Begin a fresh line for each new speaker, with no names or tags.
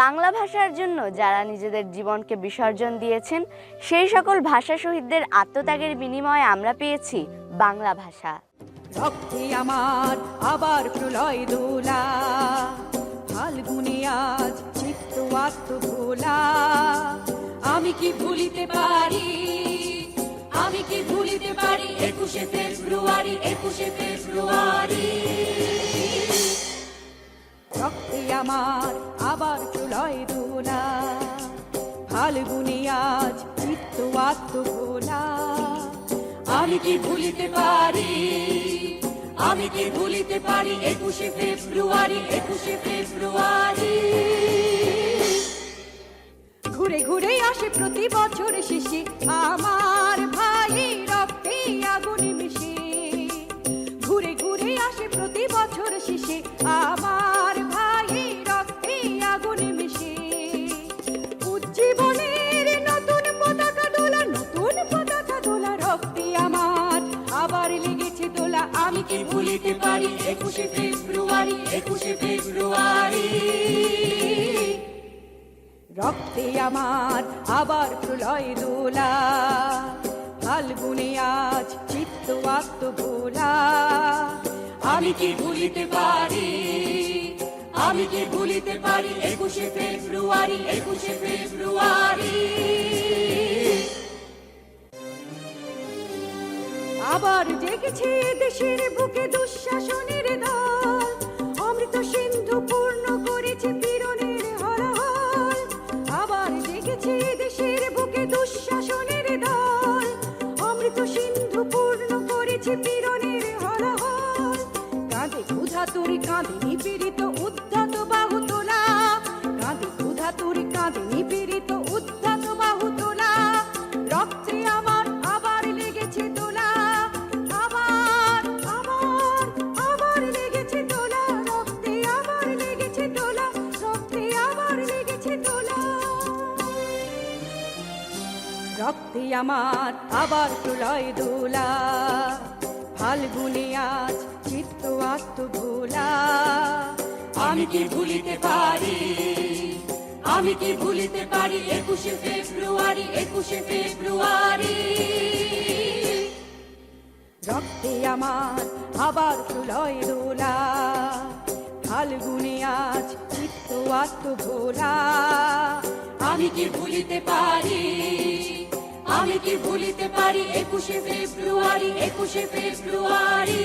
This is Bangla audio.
বাংলা ভাষার জন্য যারা নিজেদের জীবনকে বিসর্জন দিয়েছেন, সেই সকল ভাষা শহীদদের আত্মত্যাগের বিনিময়ে আমরা পেয়েছি বাংলা ভাষা।
রক্তে আমার, আবার প্রলয় দোলা। ফাল্গুনে আজ চিত্ত আত্মভোলা আমি কি ভুলিতে পারি? আমি কি ভুলিতে পারি? একুশে ফেব্রুয়ারি একুশে ফেব্রুয়ারি। রক্তে আমার আবার প্রলয় দোলা। ফাল্গুনে আজ চিত্ত আত্মভোলা আমি কি ভুলিতে পারি? আমি কি ভুলিতে পারি? একুশে ফেব্রুয়ারি একুশে ফেব্রুয়ারি। ঘুরে ঘুরে আসে প্রতি বছর শেষে আমার ভাই রক্তে আগুনে মিশে। ঘুরে ঘুরে আসে প্রতি বছর শেষে আমার কি ভুলিতে পারি? একুশে ফেব্রুয়ারি একুশে ফেব্রুয়ারি। রক্তে আমার আবার প্রলয় দোলা ফাল্গুনে আজ চিত্ত আত্মভোলা আমি কি ভুলিতে পারি? আমি কি ভুলিতে পারি? একুশে ফেব্রুয়ারি একুশে ফেব্রুয়ারি। আবার দেশের বুকে দুঃশাসনের দল। অমৃত সিন্ধু পূর্ণ করেছে পীড়নের হরহল আবার জেগেছে দেশের বুকে দুঃশাসনের দল। অমৃত সিন্ধু পূর্ণ করেছে পীড়নের হরহল কাঁধে ক্ষুধা তোর কাঁধে নিপীড়িত উদ্ধত বাহু তোলা কাঁধে ক্ষুধা তোর কাঁধে নিপীড়িত রক্তে আমার আবার প্রলয় দোলা। ফাল্গুনে আজ চিত্ত আত্মভোলা। আমি কি ভুলিতে পারি? আমি কি ভুলিতে পারি? একুশে ফেব্রুয়ারি একুশে ফেব্রুয়ারি। রক্তে আমার আবার প্রলয় দোলা। ফাল্গুনে আজ চিত্ত আত্মভোলা। আমি কি ভুলিতে পারি? আমি কি ভুলিতে পারি একুশে ফেব্রুয়ারি একুশে ফেব্রুয়ারি?